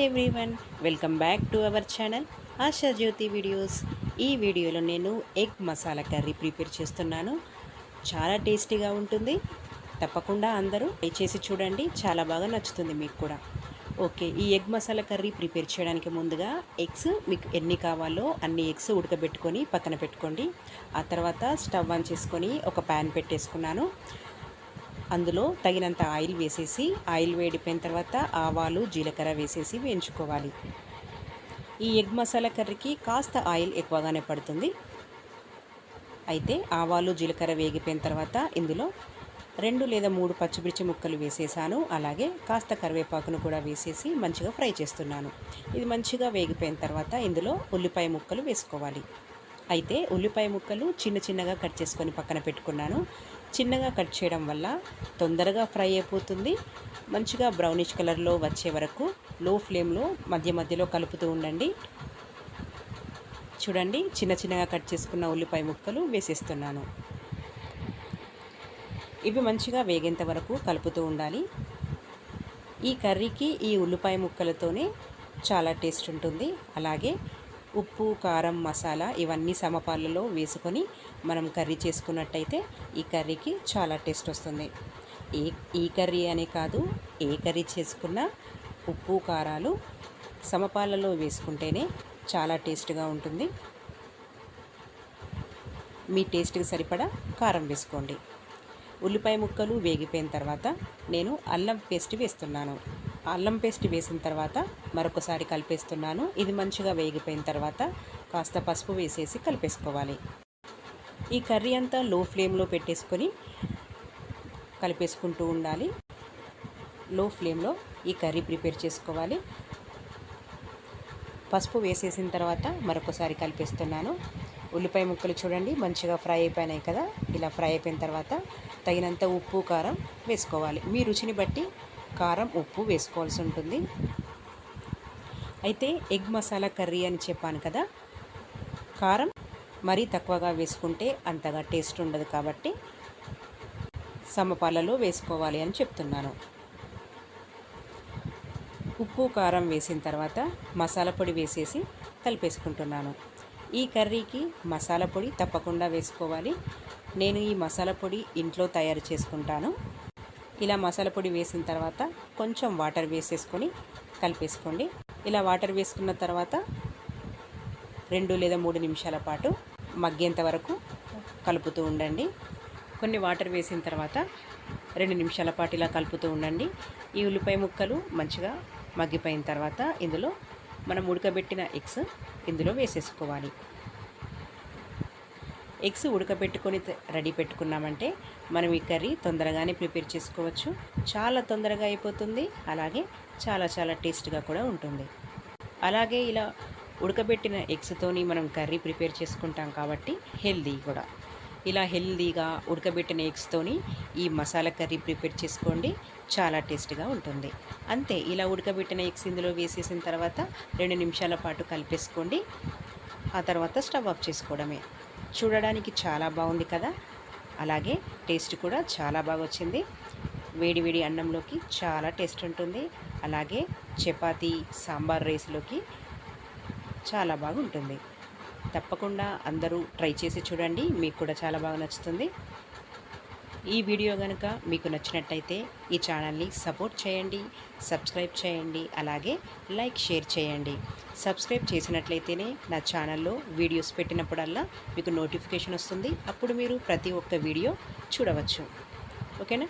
Hi everyone welcome back to our channel Asha Jyothi videos ఈ వీడియోలో నేను egg masala curry prepare చేస్తున్నాను. చాలా టేస్టీగా ఉంటుంది. తప్పకుండా అందరూ ట్రై చేసి చూడండి. చాలా బాగా నచ్చుతుంది మీకు కూడా. ఓకే ఈ ఎగ్ మసాలా కర్రీ ప్రిపేర్ చేయడానికి ముందుగా ఎగ్స్ మీకు ఎన్ని కావాలో అన్ని ఎగ్స్ ఉడకబెట్టుకొని పక్కన పెట్టుకోండి. ఆ తర్వాత స్టవ్ ఆన్ చేసుకొని ఒక ప్యాన్ పెట్టేసుకున్నాను. అందులో తగినంత ఆయిల్ వేసేసి ఆయిల్ వేడిపోయిన తర్వాత ఆవాలు జీలకర్ర వేసేసి వేయించుకోవాలి. ఈ ఎగ్ మసాలా కర్రీకి కాస్త ఆయిల్ ఎక్కువగానే పడుతుంది. అయితే ఆవాలు జీలకర్ర వేగిపోయిన తర్వాత ఇందులో రెండు లేదా మూడు పచ్చిమిర్చి ముక్కలు వేసేసాను. అలాగే కాస్త కరివేపాకును కూడా వేసేసి మంచిగా ఫ్రై చేస్తున్నాను. ఇది మంచిగా వేగిపోయిన తర్వాత ఇందులో ఉల్లిపాయ ముక్కలు వేసుకోవాలి. అయితే ఉల్లిపాయ ముక్కలు చిన్న చిన్నగా కట్ చేసుకొని పక్కన పెట్టుకున్నాను. చిన్నగా కట్ చేయడం వల్ల తొందరగా ఫ్రై అయిపోతుంది. మంచిగా బ్రౌనిష్ కలర్లో వచ్చే వరకు లో ఫ్లేమ్లో మధ్య మధ్యలో కలుపుతూ ఉండండి. చూడండి చిన్న చిన్నగా కట్ చేసుకున్న ఉల్లిపాయ ముక్కలు వేసేస్తున్నాను. ఇవి మంచిగా వేగేంత వరకు కలుపుతూ ఉండాలి. ఈ కర్రీకి ఈ ఉల్లిపాయ ముక్కలతోనే చాలా టేస్ట్ ఉంటుంది. అలాగే ఉప్పు కారం మసాలా ఇవన్నీ సమపాలలో వేసుకొని మనం కర్రీ చేసుకున్నట్టయితే ఈ కర్రీకి చాలా టేస్ట్ వస్తుంది. ఏ ఈ కర్రీ అనే కాదు ఏ కర్రీ చేసుకున్నా ఉప్పు కారాలు సమపాలలో వేసుకుంటేనే చాలా టేస్ట్గా ఉంటుంది. మీ టేస్ట్కి సరిపడా కారం వేసుకోండి. ఉల్లిపాయ ముక్కలు వేగిపోయిన తర్వాత నేను అల్లం పేస్ట్ వేస్తున్నాను. అల్లం పేస్ట్ వేసిన తర్వాత మరొకసారి కలిపేస్తున్నాను. ఇది మంచిగా వేగిపోయిన తర్వాత కాస్త పసుపు వేసేసి కలిపేసుకోవాలి. ఈ కర్రీ అంతా లో ఫ్లేమ్లో పెట్టేసుకొని కలిపేసుకుంటూ ఉండాలి. లో ఫ్లేమ్లో ఈ కర్రీ ప్రిపేర్ చేసుకోవాలి. పసుపు వేసేసిన తర్వాత మరొకసారి కలిపేస్తున్నాను. ఉల్లిపాయ ముక్కలు చూడండి మంచిగా ఫ్రై అయిపోయినాయి కదా. ఇలా ఫ్రై అయిపోయిన తర్వాత తగినంత ఉప్పు కారం వేసుకోవాలి. మీ రుచిని బట్టి కారం ఉప్పు వేసుకోవాల్సి ఉంటుంది. అయితే ఎగ్ మసాలా కర్రీ అని చెప్పాను కదా కారం మరీ తక్కువగా వేసుకుంటే అంతగా టేస్ట్ ఉండదు కాబట్టి సమపాలలో వేసుకోవాలి అని చెప్తున్నాను. ఉప్పు కారం వేసిన తర్వాత మసాలా పొడి వేసేసి కలిపేసుకుంటున్నాను. ఈ కర్రీకి మసాలా పొడి తప్పకుండా వేసుకోవాలి. నేను ఈ మసాలా పొడి ఇంట్లో తయారు చేసుకుంటాను. ఇలా మసాలా పొడి వేసిన తర్వాత కొంచెం వాటర్ వేసేసుకొని కలిపేసుకోండి. ఇలా వాటర్ వేసుకున్న తర్వాత రెండు లేదా మూడు నిమిషాల పాటు మగ్గేంత వరకు కలుపుతూ ఉండండి. కొన్ని వాటర్ వేసిన తర్వాత రెండు నిమిషాల పాటు ఇలా కలుపుతూ ఉండండి. ఈ ఉల్లిపాయ ముక్కలు మంచిగా మగ్గిపోయిన తర్వాత ఇందులో మనం ఉడకబెట్టిన ఎగ్స్ ఇందులో వేసేసుకోవాలి. ఎగ్స్ ఉడకబెట్టుకొని రెడీ పెట్టుకున్నామంటే మనం ఈ కర్రీ తొందరగానే ప్రిపేర్ చేసుకోవచ్చు. చాలా తొందరగా అయిపోతుంది. అలాగే చాలా చాలా టేస్ట్గా కూడా ఉంటుంది. అలాగే ఇలా ఉడకబెట్టిన ఎగ్స్తోని మనం కర్రీ ప్రిపేర్ చేసుకుంటాం కాబట్టి హెల్దీ కూడా. ఇలా హెల్దీగా ఉడకబెట్టిన ఎగ్స్తోని ఈ మసాలా కర్రీ ప్రిపేర్ చేసుకోండి. చాలా టేస్ట్గా ఉంటుంది. అంతే ఇలా ఉడకబెట్టిన ఎగ్స్ ఇందులో వేసేసిన తర్వాత రెండు నిమిషాల పాటు కలిపేసుకోండి. ఆ తర్వాత స్టవ్ ఆఫ్ చేసుకోవడమే. చూడడానికి చాలా బాగుంది కదా? అలాగే టేస్ట్ కూడా చాలా బాగా వచ్చింది వేడి వేడి అన్నంలోకి చాలా టేస్ట్ ఉంటుంది. అలాగే చపాతీ సాంబార్ రైస్లోకి చాలా బాగుంటుంది. తప్పకుండా అందరూ ట్రై చేసి చూడండి. మీకు కూడా చాలా బాగా నచ్చుతుంది. ఈ వీడియో కనుక మీకు నచ్చినట్టయితే ఈ ఛానల్ని సపోర్ట్ చేయండి సబ్స్క్రైబ్ చేయండి అలాగే లైక్ షేర్ చేయండి. సబ్స్క్రైబ్ చేసినట్లయితేనే నా ఛానల్లో వీడియోస్ పెట్టినప్పుడల్లా మీకు నోటిఫికేషన్ వస్తుంది. అప్పుడు మీరు ప్రతి ఒక్క వీడియో చూడవచ్చు. ఓకేనా?